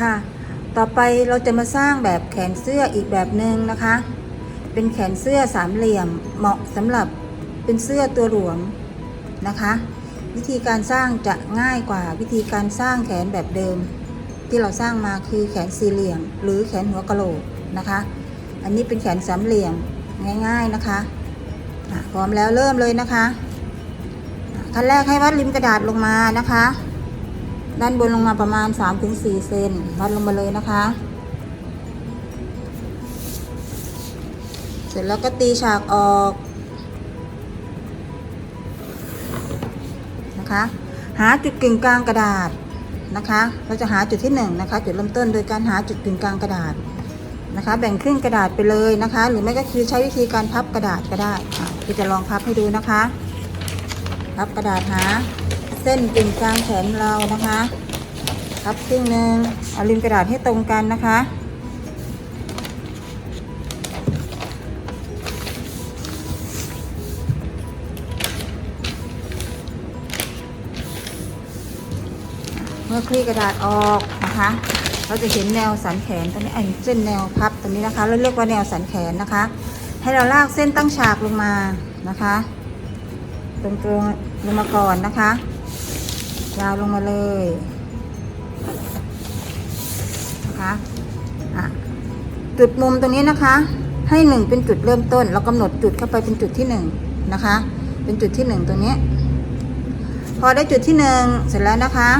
ค่ะ ต่อไปเราจะมาสร้างแบบแขนเสื้ออีกแบบหนึ่งนะคะ เป็นแขนเสื้อสามเหลี่ยมเหมาะสำหรับเป็นเสื้อตัวหลวมนะคะ วิธีการสร้างจะง่ายกว่าวิธีการสร้างแขนแบบเดิม ที่เราสร้างมาคือแขนสี่เหลี่ยม หรือแขนหัวกะโหลกนะคะ อันนี้เป็นแขนสามเหลี่ยมง่าย ๆนะคะพร้อมแล้วเริ่มเลยนะคะอะขั้นแรกให้วัดริมกระดาษลงมานะคะ ด้านบนลงมาประมาณ 3-4 เซนวัดลงมาเลยนะคะ เสร็จแล้วก็ตีฉากออกนะคะ หาจุดกึ่งกลางกระดาษนะคะ เราจะหาจุดที่1นงนะคะ จุดเริ่มต้นโดยการหาจุดกึ่งกลางกระดาษนะคะ แบ่งครึ่งกระดาษไปเลยนะคะ หรือไม่ก็คือใช้วิธีการพับกระดาษก็ได้อะพี่จะลองพับให้ดูนะคะ พับกระดาษหา เส้นกึ่งกลางแขนเรานะคะพับครึ่งหนึ่งเอาริมกระดาษให้ตรงกันนะคะเมื่อคลี่กระดาษออกนะคะ เราจะเห็นแนวสันแขนตรงนี้อันเส้นแนวพับตรงนี้นะคะ เราเรียกว่าแนวสันแขนนะคะ ให้เราลากเส้นตั้งฉากลงมานะคะ ตรงๆลงมาก่อนนะคะ ยาวลงมาเลยนะคะะจุดมุมตรงนี้นะคะ ให้หนึ่งเป็นจุดเริ่มต้น เรากำหนดจุดเข้าไปเป็นจุดที่หนึ่งนะคะ เป็นจุดที่หนึ่งตรงนี้ พอได้จุดที่หนึ่งเสร็จแล้วนะคะ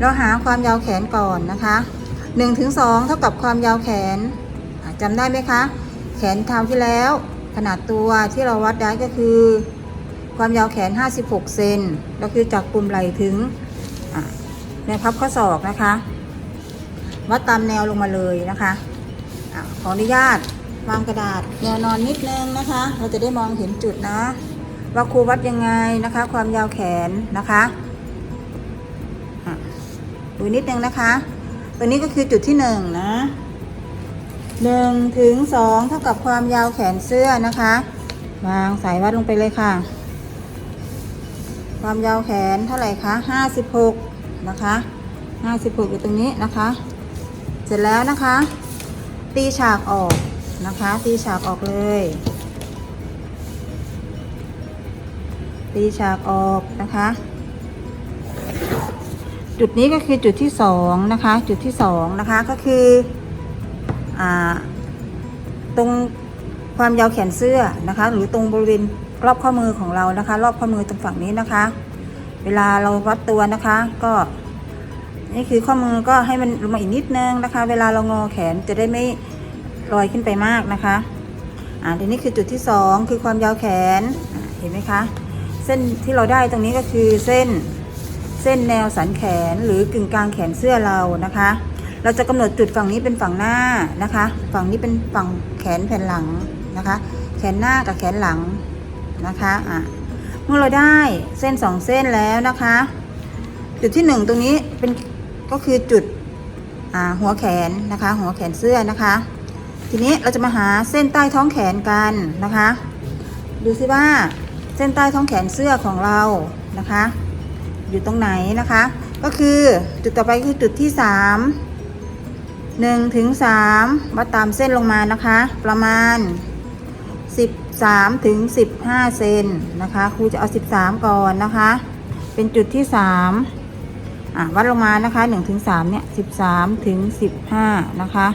เราหาความยาวแขนก่อนนะคะ1ถึง2เท่ากับความยาวแขนอะจำได้ไหมคะ แขนเท้าที่แล้ว ขนาดตัวที่เราวัดได้ก็คือ ความยาวแขน 56 เซนก็คือจากปุ่มไหล่ถึงแนวพับข้อศอกนะคะ วัดตามแนวลงมาเลยนะคะอะขออนุญาตวางกระดาษแนวนอนนิดนึงนะคะ เราจะได้มองเห็นจุดนะว่าครูวัดยังไงนะคะ ความยาวแขนนะคะะดูนิดนึงนะคะตัวนี้ก็คือจุดที่หนึ่งนะหนึ่งถึงสองเท่ากับความยาวแขนเสื้อนะคะ วางสายวัดลงไปเลยค่ะ ความยาวแขนเท่าไหร่คะห้าสิบหกนะคะห้าสิบหกอยู่ตรงนี้นะคะ เสร็จแล้วนะคะ ตีฉากออกนะคะ ตีฉากออกเลย ตีฉากออกนะคะ จุดนี้ก็คือจุดที่สองนะคะ จุดที่สองนะคะก็คืออตรงความยาวแขนเสื้อนะคะ หรือตรงบริเวณ รอบข้อมือของเรานะคะ รอบข้อมือตรงฝั่งนี้นะคะ เวลาเราวัดตัวนะคะ ก็ นี่คือข้อมือก็ให้มันลงมาอีกนิดนึงนะคะ เวลาเรางอแขนจะได้ไม่ลอยขึ้นไปมากนะคะอ่าทีนี้คือจุดที่สองคือความยาวแขนเห็นไหมคะ เส้นที่เราได้ตรงนี้ก็คือเส้นเส้นแนวสันแขนหรือกึ่งกลางแขนเสื้อเรานะคะ เราจะกำหนดจุดฝั่งนี้เป็นฝั่งหน้านะคะ ฝั่งนี้เป็นฝั่งแขนแผ่นหลังนะคะ แขนหน้ากับแขนหลัง นะคะอะเมื่อเราได้เส้นสองเส้นแล้วนะคะ จุดที่หนึ่งตรงนี้เป็นก็คือจุดหัวแขนนะคะ หัวแขนเสื้อนะคะ ทีนี้เราจะมาหาเส้นใต้ท้องแขนกันนะคะ ดูซิว่าเส้นใต้ท้องแขนเสื้อของเรานะคะ อยู่ตรงไหนนะคะ ก็คือจุดต่อไปคือจุดที่สามหนึ่งถึงสามวัดตามเส้นลงมานะคะ ประมาณสิ บสามถึงสิบห้าเซนนะคะครูจะเอาสิบสามก่อนนะคะ เป็นจุดที่สามอะวัดลงมานะคะหนึ่งถึงสามเนี่ยสิบสามถึงสิบห้านะคะ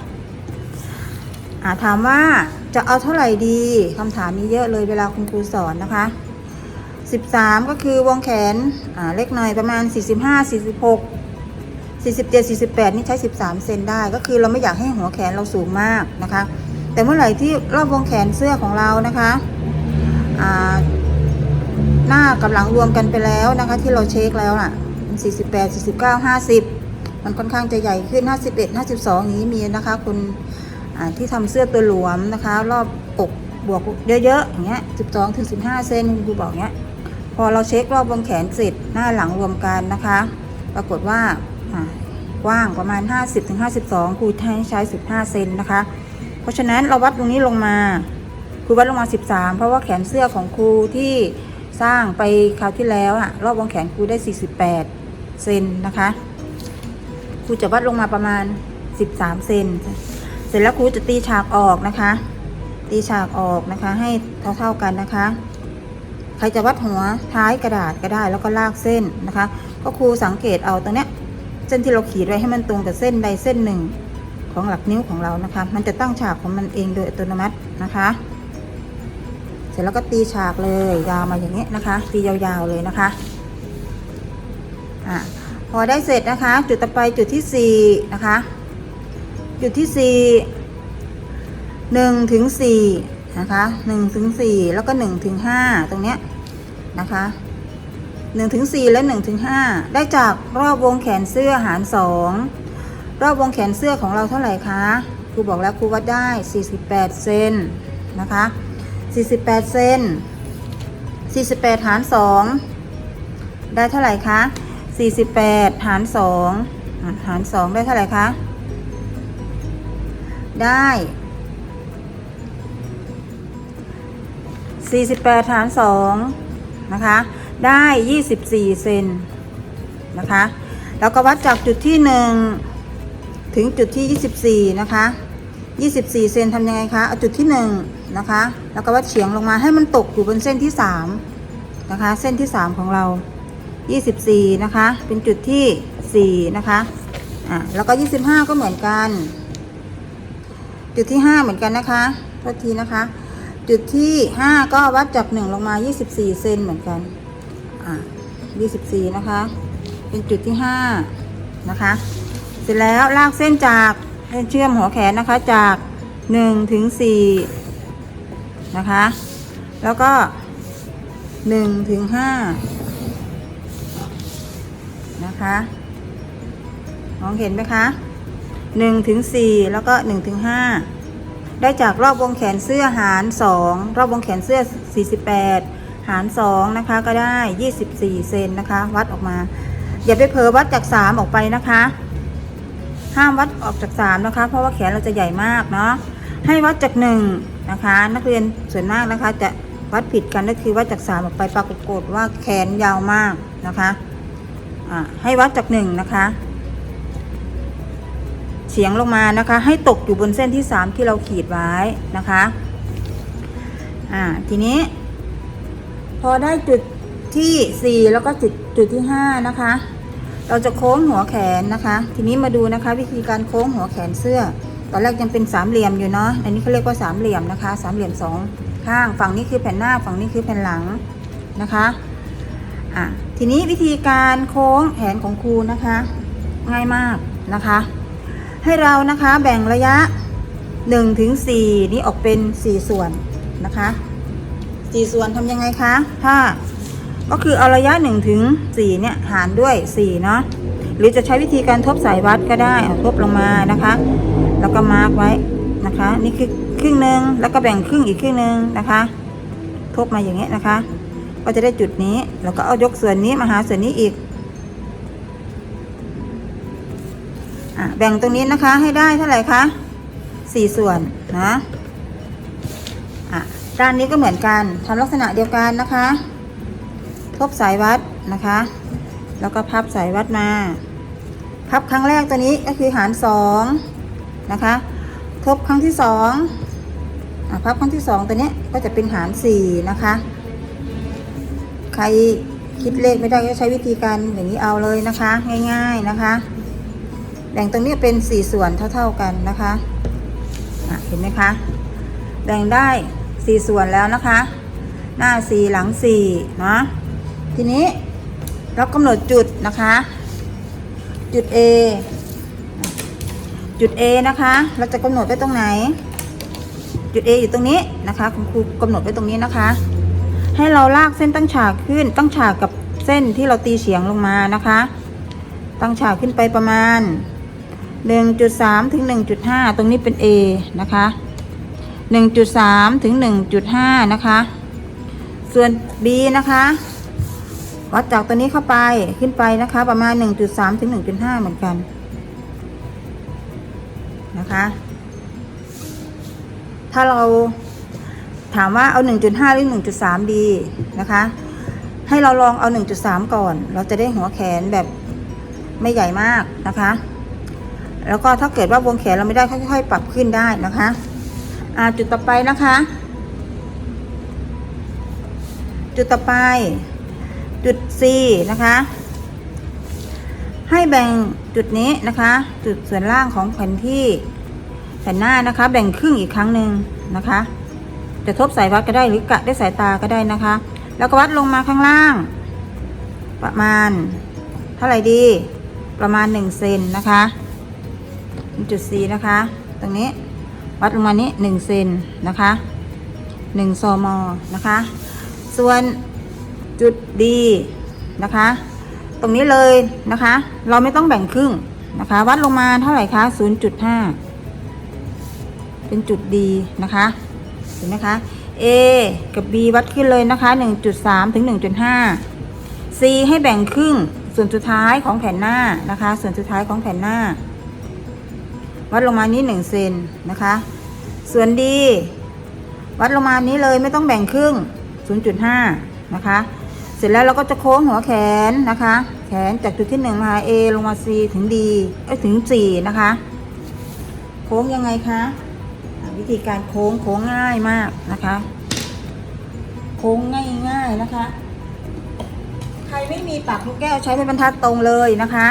อะถามว่าจะเอาเท่าไหร่ดีคำถามนี้เยอะเลยเวลาคุณครูสอนนะคะ 13 ก็คือวงแขนอ่าเล็กหน่อยประมาณ 45 46 47 48 นี่ใช้ 13 เซนได้ ก็คือเราไม่อยากให้หัวแขนเราสูงมากนะคะ แต่เมื่อไหร่ที่รอบวงแขนเสื้อของเรานะคะหน้ากับหลังรวมกันไปแล้วนะคะ ที่เราเช็คแล้วน่ะ48 49 50 มันค่อนข้างจะใหญ่ขึ้น 51 52อย่างนี้มีนะคะคุณที่ทำเสื้อตัวหลวมนะคะ รอบอกบวกเยอะๆอย่างเงี้ย12ถึง15 เซนคุณครูบอกเงี้ยพอเราเช็ครอบวงแขนเสร็จหน้าหลังรวมกันนะคะ ปรากฏว่าอ่ากว้างประมาณ 50ถึง52ครูให้ใช้ 15 เซนนะคะ เพราะฉะนั้นเราวัดตรงนี้ลงมาครูวัดลงมา 13 เพราะว่าแขนเสื้อของครูที่สร้างไปคราวที่แล้วอะรอบวงแขนครูได้ 48 เซนนะคะครูรูจะวัดลงมาประมาณ 13 เซนเสร็จแล้วครูจะตีฉากออกนะคะ ตีฉากออกนะคะ ให้เท่าๆกันนะคะใครจะวัดหัวท้ายกระดาษก็ได้แล้วก็ลากเส้นนะคะ ก็ครูสังเกตเอาตรงเนี้ยเส้นที่เราขีดไว้ให้มันตรงกับเส้นใดเส้นหนึ่ง ของหลักนิ้วของเรานะคะ มันจะตั้งฉากของมันเองโดยอัตโนมัตินะคะ เสร็จแล้วก็ตีฉากเลยยาวมาอย่างนี้นะคะ ตียาวๆเลยนะคะอะพอได้เสร็จนะคะ จุดต่อไปจุดที่สี่นะคะ จุดที่สี่หนึ่งถึงสี่นะคะหนึ่งถึงสี่แล้วก็หนึ่งถึงห้าตรงเนี้ยนะคะหนึ่งถึงสี่และหนึ่งถึงห้าได้จากรอบวงแขนเสื้อหารสอง รอบวงแขนเสื้อของเราเท่าไหร่คะครูบอกแล้วครูวัดได้ 48 เซนนะคะ 48 เซน48 หาร 2 ได้เท่าไหร่คะ 48 หาร 2 หาร 2 ได้เท่าไหร่คะ ได้ 48 หาร 2 นะคะ ได้ 24 เซนนะคะ แล้วก็วัดจากจุดที่ 1 ถึงจุดที่ 24 นะคะ 24 เซนทำยังไงคะเอาจุดที่ 1 นะคะ แล้วก็วัดเฉียงลงมาให้มันตกอยู่บนเส้นที่ 3 นะคะ เส้นที่ 3 ของเรา 24 นะคะ เป็นจุดที่ 4 นะคะอะแล้วก็ 25 ก็เหมือนกัน จุดที่ 5 เหมือนกันนะคะโทษทีนะคะ จุดที่ 5 ก็วัดจาก 1 ลงมา 24 เซนเหมือนกันอะ24 นะคะ เป็นจุดที่ 5 นะคะ เสร็จแล้วลากเส้นจากเส้นเชื่อมหัวแขนนะคะจาก1ถึง4นะคะ แล้วก็1ถึง5นะคะมองเห็นไหมคะ1ถึง4แล้วก็1ถึง5ได้จากรอบวงแขนเสื้อหาร 2 รอบวงแขนเสื้อ 48 หาร2นะคะก็ได้ 24 เซนนะคะ วัดออกมา อย่าไปเผลอวัดจาก 3 ออกไปนะคะ ห้ามวัดออกจาก3นะคะ เพราะว่าแขนเราจะใหญ่มากเนาะให้วัดจาก1นะคะ นักเรียนส่วนมากนะคะ จะวัดผิดกันก็คือวัดจาก3ออกไปปรากฏว่าแขนยาวมากนะคะอ่าให้วัดจาก1นะคะ เฉียงลงมานะคะ ให้ตกอยู่บนเส้นที่ 3 ที่เราขีดไว้นะคะอ่าทีนี้ พอได้จุดที่ 4 แล้วก็จุดจุดที่ 5 นะคะ เราจะโค้งหัวแขนนะคะ ทีนี้มาดูนะคะ วิธีการโค้งหัวแขนเสื้อ ตอนแรกยังเป็นสามเหลี่ยมอยู่เนาะ อันนี้เขาเรียกว่าสามเหลี่ยมนะคะ สามเหลี่ยมสองข้าง ฝั่งนี้คือแผ่นหน้า ฝั่งนี้คือแผ่นหลังนะคะอะทีนี้วิธีการโค้งแขนของครูนะคะ ง่ายมากนะคะ ให้เรานะคะแบ่งระยะ1ถึง4นี้ออกเป็น 4 ส่วนนะคะ 4 ส่วนทำยังไงคะ ถ้า ก็คือเอาระยะ1ถึง4เนี่ยหารด้วย4เนาะหรือจะใช้วิธีการทบสายวัดก็ได้ทบลงมานะคะ แล้วก็มาร์กไว้นะคะ นี่คือครึ่งหนึ่งแล้วก็แบ่งครึ่งอีกครึ่งหนึ่งนะคะ ทบมาอย่างเงี้ยนะคะ ก็จะได้จุดนี้แล้วก็เอายกส่วนนี้มาหาส่วนนี้อีกอะแบ่งตรงนี้นะคะให้ได้เท่าไหร่คะสี่ส่วนนะอะด้านนี้ก็เหมือนกันทำลักษณะเดียวกันนะคะ ทบสายวัดนะคะ แล้วก็พับสายวัดมา พับครั้งแรกตัวนี้ก็คือหารสองนะคะ ทบครั้งที่สองอะพับครั้งที่สองตัวนี้ก็จะเป็นหารสี่นะคะ ใครคิดเลขไม่ได้ก็ใช้วิธีการอย่างนี้เอาเลยนะคะ ง่าย ๆนะคะ แบ่งตรงนี้เป็นสี่ส่วนเท่า ๆกันนะคะะเห็นไหมคะ แบ่งได้สี่ส่วนแล้วนะคะ หน้าสี่หลังสี่เนาะ ทีนี้เรากำหนดจุดนะคะ จุด A จุด A นะคะ เราจะกำหนดไว้ตรงไหน จุด A อยู่ตรงนี้นะคะคุณครูกำหนดไว้ตรงนี้นะคะ ให้เราลากเส้นตั้งฉากขึ้น ตั้งฉากกับเส้นที่เราตีเฉียงลงมานะคะ ตั้งฉากขึ้นไปประมาณ 1.3 ถึง 1.5 ตรงนี้เป็น A นะคะ 1.3 ถึง 1.5 นะคะ ส่วน B นะคะ วัดจากตัวนี้เข้าไปขึ้นไปนะคะ ประมาณ 1.3 ถึง 1.5 เหมือนกัน นะคะ ถ้าเราถามว่าเอา 1.5 หรือ 1.3 ดีนะคะ ให้เราลองเอา 1.3 ก่อน เราจะได้หัวแขนแบบไม่ใหญ่มากนะคะ แล้วก็ถ้าเกิดว่าวงแขนเราไม่ได้ค่อยๆ ปรับขึ้นได้นะคะจุดต่อไปนะคะ จุดต่อไป จุด C นะคะ ให้แบ่งจุดนี้นะคะ จุดส่วนล่างของแผ่นที่แผ่นหน้านะคะ แบ่งครึ่งอีกครั้งหนึ่งนะคะ จะทบสายวัดก็ได้หรือกะด้วยสายตาก็ได้นะคะ แล้วก็วัดลงมาข้างล่าง ประมาณเท่าไหร่ดี ประมาณ1เซนนะคะจุด C นะคะ ตรงนี้วัดลงมานี้1เซนนะคะ1ซมนะคะ ส่วน จุด D นะคะ ตรงนี้เลยนะคะ เราไม่ต้องแบ่งครึ่งนะคะ วัดลงมาเท่าไหร่คะ0.5 เป็นจุด D นะคะ เห็นไหมคะ A กับ B วัดขึ้นเลยนะคะ 1.3 ถึง 1.5 C ให้แบ่งครึ่งส่วนสุดท้ายของแผ่นหน้านะคะ ส่วนสุดท้ายของแผ่นหน้า วัดลงมานี้1เซนนะคะ ส่วน D วัดลงมานี้เลยไม่ต้องแบ่งครึ่ง 0.5 นะคะ สร็จแล้วเราก็จะโค้งหัวแขนนะคะ แขนจากจุดที่1มา A ลงมา C ถึง D เอ้ยถึง 4 นะคะ โค้งยังไงคะวิธีการโค้งโค้งง่ายมากนะคะ โค้งง่ายๆนะคะ ใครไม่มีปากลูกแก้วใช้เป็นบรรทัดตรงเลยนะคะ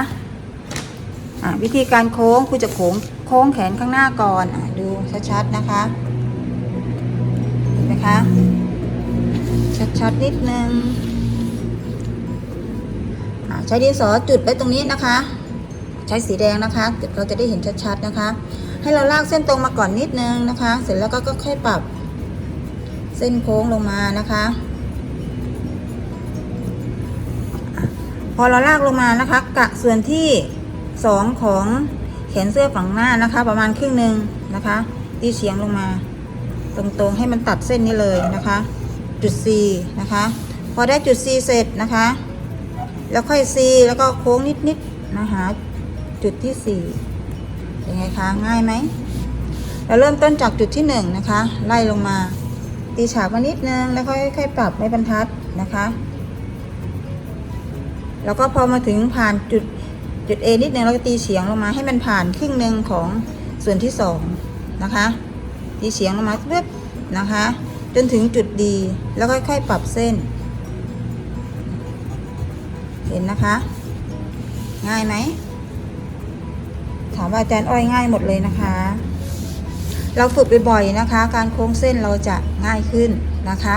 วิธีการโค้งคุณจะโค้งโค้งแขนข้างหน้าก่อนอดูชัดๆนะคะเห็นไหมคะชัดๆนิดนึง ใช้ดินสอจุดไว้ตรงนี้นะคะ ใช้สีแดงนะคะเราจะได้เห็นชัดๆนะคะ ให้เราลากเส้นตรงมาก่อนนิดนึงนะคะ เสร็จแล้วก็ค่อยปรับเส้นโค้งลงมานะคะ พอเราลากลงมานะคะ กะส่วนที่สองของแขนเสื้อฝั่งหน้านะคะ ประมาณครึ่งหนึ่งนะคะตีเฉียงลงมา ตรงๆให้มันตัดเส้นนี้เลยนะคะ จุด C นะคะ พอได้จุด C เสร็จนะคะ แล้วค่อย C แล้วก็โค้งนิดๆนะคะจุดที่4เป็นไงคะง่ายไหมเราเริ่มต้นจากจุดที่1นะคะ ไล่ลงมา ตีฉากมานิดนึงแล้วค่อยๆปรับไม่บรรทัดนะคะ แล้วก็พอมาถึงผ่านจุดจุด A นิดนึงเราก็ตีเฉียงลงมาให้มันผ่านครึ่งหนึ่งของส่วนที่สองนะคะ ตีเฉียงลงมาปึ๊บนะคะ จนถึงจุด D แล้วค่อยๆปรับเส้น เห็นนะคะ ง่ายไหม ถามว่าอาจารย์อ้อยง่ายหมดเลยนะคะ เราฝึกบ่อยๆนะคะ การโค้งเส้นเราจะง่ายขึ้นนะคะ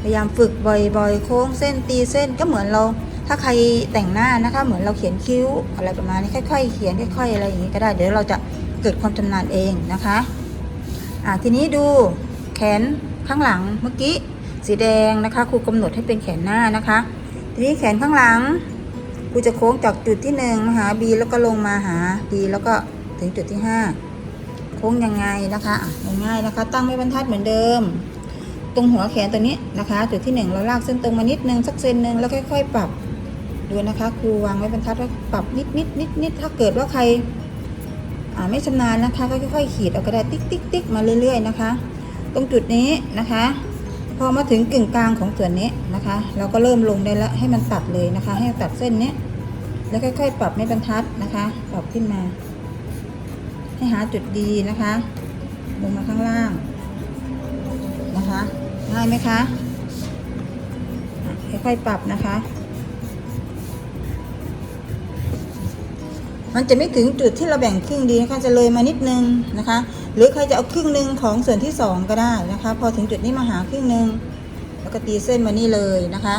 พยายามฝึกบ่อยๆ โค้งเส้นตีเส้นก็เหมือนเรา ถ้าใครแต่งหน้านะคะ เหมือนเราเขียนคิ้วอะไรประมาณนี้ค่อยๆ เขียนค่อยๆอะไรอย่างนี้ก็ได้ เดี๋ยวเราจะเกิดความชำนาญเองนะคะอ่าทีนี้ดูแขนข้างหลังเมื่อกี้สีแดงนะคะครูกำหนดให้เป็นแขนหน้านะคะ ทีนี้แขนข้างหลังครูจะโค้งจากจุดที่หนึ่งมาหา B แล้วก็ลงมาหา D แล้วก็ถึงจุดที่ห้าโค้งยังไงนะคะง่ายๆนะคะ ตั้งไม่บรรทัดเหมือนเดิม ตรงหัวแขนตัวนี้นะคะ จุดที่หนึ่งเราลากเส้นตรงมานิดนึงสักเซนหนึ่งแล้วค่อยๆปรับดูนะคะครูวางไว้บรรทัดแล้วปรับนิดนิดนิดนิดถ้าเกิดว่าใครไม่ชำนาญนะคะ ก็ค่อยๆขีดเอาก็ได้ติ๊กติ๊กติ๊กมาเรื่อยๆนะคะ ตรงจุดนี้นะคะ อมาถึงกึ่งกลางของส่วนนี้นะคะ เราก็เริ่มลงได้แล้วให้มันตัดเลยนะคะ ให้ตัดเส้นนี้แล้วค่อยๆ ปรับไม่บรรทัดนะคะปรับขึ้นมา ให้หาจุดดีนะคะ ลงมาข้างล่างนะคะง่ายไหมคะค่อยๆปรับนะคะ มันจะไม่ถึงจุดที่เราแบ่งครึ่งดีนะคะ จะเลยมานิดนึงนะคะ หรือใครจะเอาครึ่งหนึ่งของส่วนที่สองก็ได้นะคะ พอถึงจุดนี้มาหาครึ่งหนึ่งแล้วก็ตีเส้นมานี่เลยนะคะ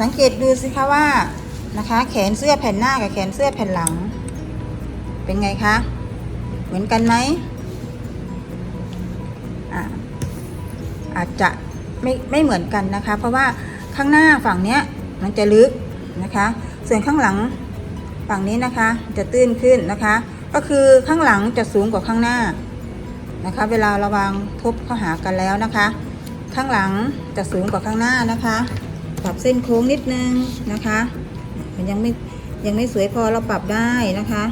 สังเกตดูสิคะว่านะคะ แขนเสื้อแผ่นหน้ากับแขนเสื้อแผ่นหลัง เป็นไงคะ เหมือนกันไหมอ่าอาจจะไม่ไม่เหมือนกันนะคะ เพราะว่าข้างหน้าฝั่งเนี้ยมันจะลึกนะคะ ส่วนข้างหลังฝั่งนี้นะคะจะตื้นขึ้นนะคะ ก็คือข้างหลังจะสูงกว่าข้างหน้า นะคะ เวลาเราวางทบเข้าหากันแล้วนะคะ ข้างหลังจะสูงกว่าข้างหน้านะคะปรับเส้นโค้งนิดนึงนะคะ มันยังไม่ยังไม่สวยพอเราปรับได้นะคะ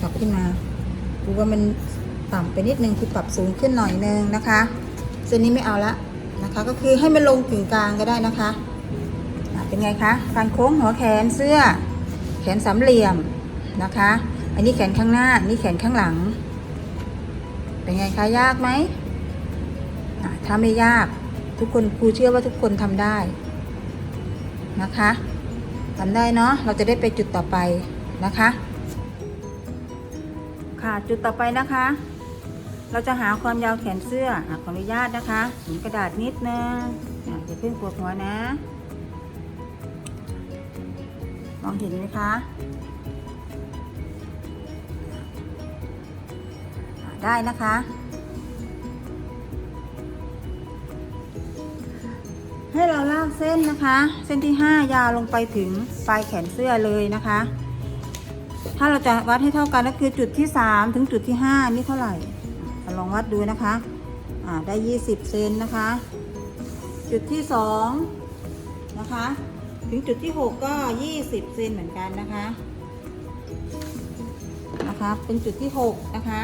ปรับขึ้นมาดูว่ามันต่ำไปนิดนึงคือปรับสูงขึ้นหน่อยนึงนะคะเส้นนี้ไม่เอาละนะคะ ก็คือให้มันลงถึงกลางก็ได้นะคะเป็นไงคะการโค้งหัวแขนเสื้อ แขนสามเหลี่ยมนะคะ อันนี้แขนข้างหน้านี่แขนข้างหลัง เป็นไงคะยากไหมถ้าไม่ยากทุกคนครูเชื่อว่าทุกคนทำได้นะคะทำได้เนาะเราจะได้ไปจุดต่อไปนะคะ ค่ะจุดต่อไปนะคะ เราจะหาความยาวแขนเสื้ออขออนุญาตนะคะหมุนกระดาษนิดนึงอะอย่าเพิ่งปวดหัวนะ มองเห็นไหมคะ ได้นะคะ ให้เราลากเส้นนะคะ เส้นที่ 5 ยาวลงไปถึงปลายแขนเสื้อเลยนะคะ ถ้าเราจะวัดให้เท่ากันก็คือจุดที่ 3 ถึงจุดที่ 5 นี่เท่าไหร่ลองวัดดูนะคะได้ 20 เซนนะคะ จุดที่ 2 นะคะ ถึงจุดที่ 6 ก็ 20 เซนเหมือนกันนะคะ นะคะ เป็นจุดที่ 6 นะคะ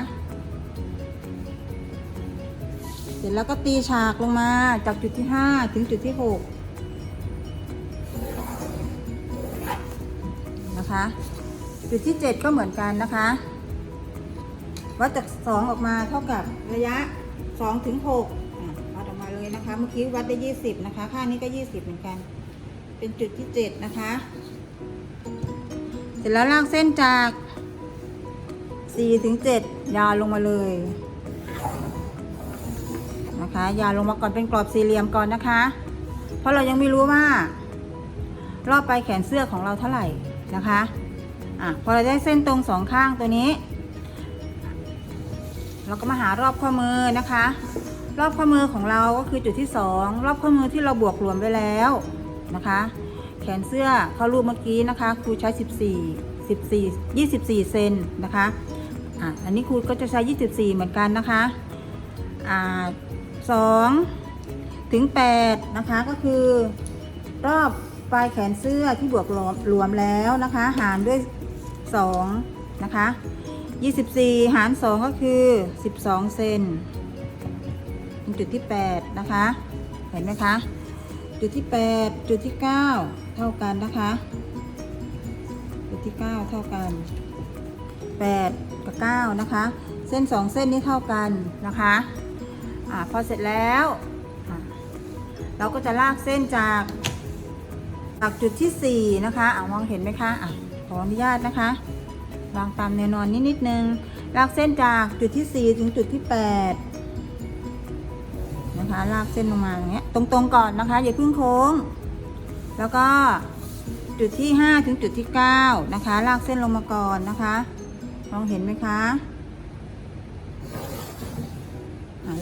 เสร็จแล้วก็ตีฉากลงมาจากจุดที่ 5 ถึงจุดที่ 6 นะคะ จุดที่ 7 ก็เหมือนกันนะคะ วัดจาก 2 ออกมาเท่ากับระยะ 2 ถึง6อะวัดออกมาเลยนะคะ เมื่อกี้วัดได้ 20 นะคะ ข้างนี้ก็ 20 เหมือนกัน เป็นจุดที่ 7 นะคะ เสร็จแล้วลากเส้นจาก 4 ถึง 7 ยาวลงมาเลย นะคะ ยาลงมาก่อนเป็นกรอบสี่เหลี่ยมก่อนนะคะ เพราะเรายังไม่รู้ว่า รอบปลายแขนเสื้อของเราเท่าไหร่นะคะอะพอเราได้เส้นตรงสองข้างตัวนี้ เราก็มาหารอบข้อมือนะคะ รอบข้อมือของเราก็คือจุดที่สองรอบข้อมือที่เราบวกรวมไว้แล้วนะคะ แขนเสื้อเข้ารูปเมื่อกี้นะคะครูใช้ 14 14 24เซนนะคะอะอันนี้ครูก็จะใช้ 24 เหมือนกันนะคะอ่า สองถึง 8 นะคะ ก็คือ รอบปลายแขนเสื้อที่บวกรวมรวมแล้วนะคะ หารด้วย 2 นะคะ 24 หาร 2 ก็คือ 12 เซนเป็นจุดที่ 8 นะคะ เห็นไหมคะ จุดที่ 8 จุดที่ 9 เท่ากันนะคะ จุดที่ 9 เท่ากัน 8 กับ 9 นะคะ เส้น 2 เส้นนี้เท่ากันนะคะ อ่าพอเสร็จแล้วเราก็จะลากเส้นจากจากจุดที่ 4 นะคะอ่ามองเห็นไหมคะอะขออนุญาตนะคะ วางตามแนวนอนนิดนิดนึง ลากเส้นจากจุดที่ 4 ถึงจุดที่ 8 นะคะ ลากเส้นลงมาอย่างเงี้ย ตรงๆก่อนนะคะ อย่าพึ่งโค้ง แล้วก็จุดที่ 5 ถึงจุดที่ 9 นะคะ ลากเส้นลงมาก่อนนะคะ มองเห็นไหมคะ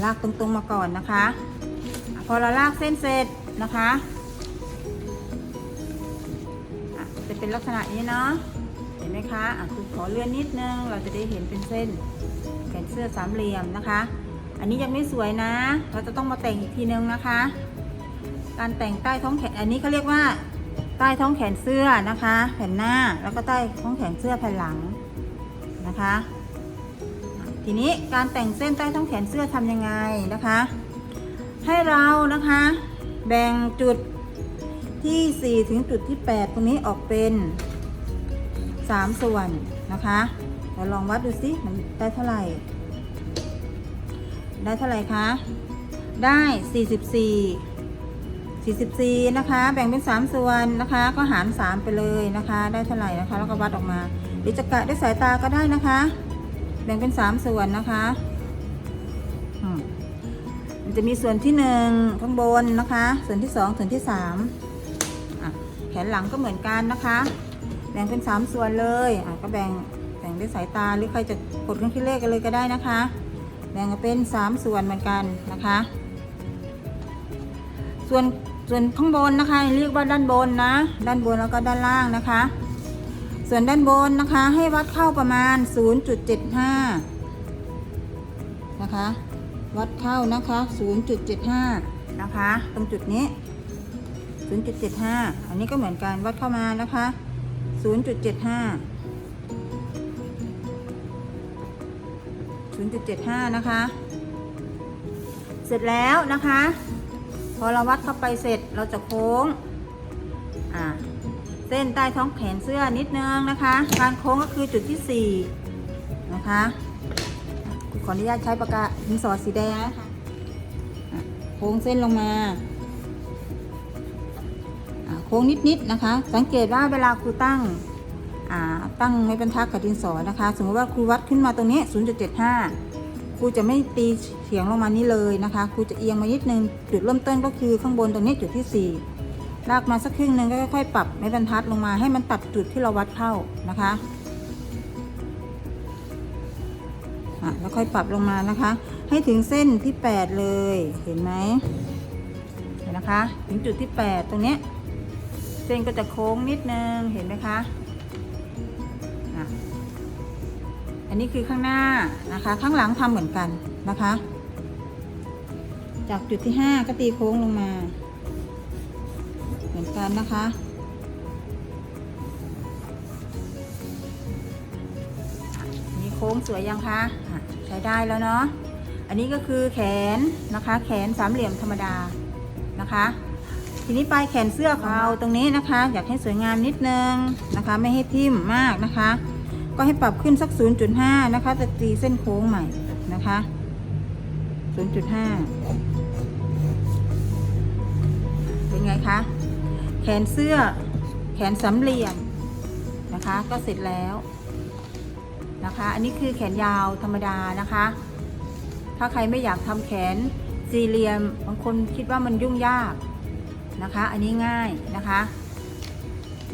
ลากตรงๆมาก่อนนะคะ พอเราลากเส้นเสร็จนะคะจะเป็นลักษณะนี้เนาะเห็นไหมคะอะครูขอเลื่อนนิดนึงเราจะได้เห็นเป็นเส้นแขนเสื้อสามเหลี่ยมนะคะ อันนี้ยังไม่สวยนะ เราจะต้องมาแต่งอีกทีนึงนะคะ การแต่งใต้ท้องแขนอันนี้เขาเรียกว่าใต้ท้องแขนเสื้อนะคะ แผ่นหน้าแล้วก็ใต้ท้องแขนเสื้อแผ่นหลังนะคะ ทีนี้การแต่งเส้นใต้ท้องแขนเสื้อทำยังไงนะคะ ให้เรานะคะแบ่งจุดที่4ถึงจุดที่ 8 ตรงนี้ออกเป็น 3 ส่วนนะคะเราลองวัดดูสิมันได้เท่าไหร่ ได้เท่าไหร่คะได้ 44 44 นะคะ แบ่งเป็น 3 ส่วนนะคะ ก็หาร 3 ไปเลยนะคะ ได้เท่าไหร่นะคะ แล้วก็วัดออกมาหรือจะกะด้วยสายตาก็ได้นะคะ บ่งเป็น3ส่วนนะคะอืมมันจะมีส่วนที่1ข้างบนนะคะ ส่วนที่2ส่วนที่3อะแขนหลังก็เหมือนกันนะคะ แบ่งเป็น3ส่วนเลยอะก็แบ่งแบ่งด้วยสายตาหรือใครจะกดเครื่องคิดเลขกันเลยก็ได้นะคะ แบ่งเป็น3ส่วนเหมือนกันนะคะ ส่วนส่วนข้างบนนะคะ เรียกว่าด้านบนนะ ด้านบนแล้วก็ด้านล่างนะคะ ส่วนด้านบนนะคะให้วัดเข้าประมาณ 0.75 นะคะ วัดเข้านะคะ 0.75 นะคะ ตรงจุดนี้ 0.75 อันนี้ก็เหมือนกันวัดเข้ามานะคะ 0.75 0.75 นะคะ เสร็จแล้วนะคะ พอเราวัดเข้าไปเสร็จเราจะโค้ง อ่า เส้นใต้ท้องแขนเสื้อนิดนึงนะคะการโค้งก็คือจุดที่นะคะขออนุญาตใช้ปากกาดินสอสีแดงนะคะอะโค้งเส้นลงมาโค้งนิดๆนะคะ สังเกตว่าเวลาครูตั้งตั้งไม้บรรทัดกับดินสอนะคะ สมมติว่าครูวัดขึ้นมาตรงนี้ 0.75 ครูจะไม่ตีเฉียงลงมานี้เลยนะคะ ครูจะเอียงมานิดนึง จุดเริ่มต้นก็คือข้างบนตรงนี้จุดที่ 4 ลากมาสักครึ่งหนึ่งก็ค่อยๆปรับไม้บรรทัดลงมาให้มันตัดจุดที่เราวัดเข้านะคะแล้วค่อยปรับลงมานะคะ ให้ถึงเส้นที่ 8 เลยเห็นไหมเห็นนะคะ ถึงจุดที่ 8 ตรงนี้เส้นก็จะโค้งนิดนึงเห็นไหมคะอ,ะอันนี้คือข้างหน้านะคะ ข้างหลังทำเหมือนกันนะคะ จากจุดที่ 5 ก็ตีโค้งลงมา กันนะคะมีโค้งสวยยังคะใช้ได้แล้วเนาะ อันนี้ก็คือแขนนะคะ แขนสามเหลี่ยมธรรมดานะคะ ทีนี้ปลายแขนเสื้อของเราตรงนี้นะคะ อยากให้สวยงามนิดนึงนะคะ ไม่ให้ทิ่มมากนะคะ ก็ให้ปรับขึ้นสัก 0.5 นะคะจะตีเส้นโค้งใหม่นะคะ 0.5เป็นไงคะ นเสื้อ แขนสามเหลี่ยมนะคะ ก็เสร็จแล้วนะคะ อันนี้คือแขนยาวธรรมดานะคะ ถ้าใครไม่อยากทำแขนสี่เหลี่ยมบางคนคิดว่ามันยุ่งยากนะคะ อันนี้ง่ายนะคะ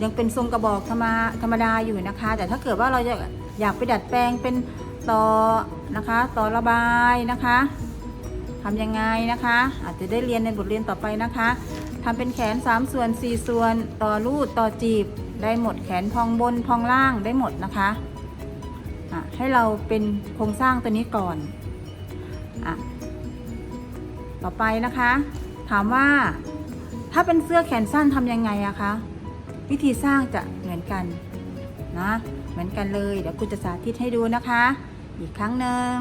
ยังเป็นทรงกระบอกธรรมธรรมดาอยู่นะคะ แต่ถ้าเกิดว่าเราจะอยากไปดัดแปลงเป็นต่อนะคะต่อระบายนะคะทำยังไงนะคะ อาจจะได้เรียนในบทเรียนต่อไปนะคะ ทำเป็นแขน 3 ส่วน 4 ส่วน ต่อรูดต่อจีบ ได้หมดแขนพองบนพองล่างได้หมดนะคะะให้เราเป็นโครงสร้างตัวนี้ก่อนอต่อไปนะคะ ถามว่าถ้าเป็นเสื้อแขนสั้นทำยังไงอะคะวิธีสร้างจะเหมือนกันนะเหมือนกันเลย เดี๋ยวคุณจะสาธิตให้ดูนะคะ อีกครั้งหนึ่ง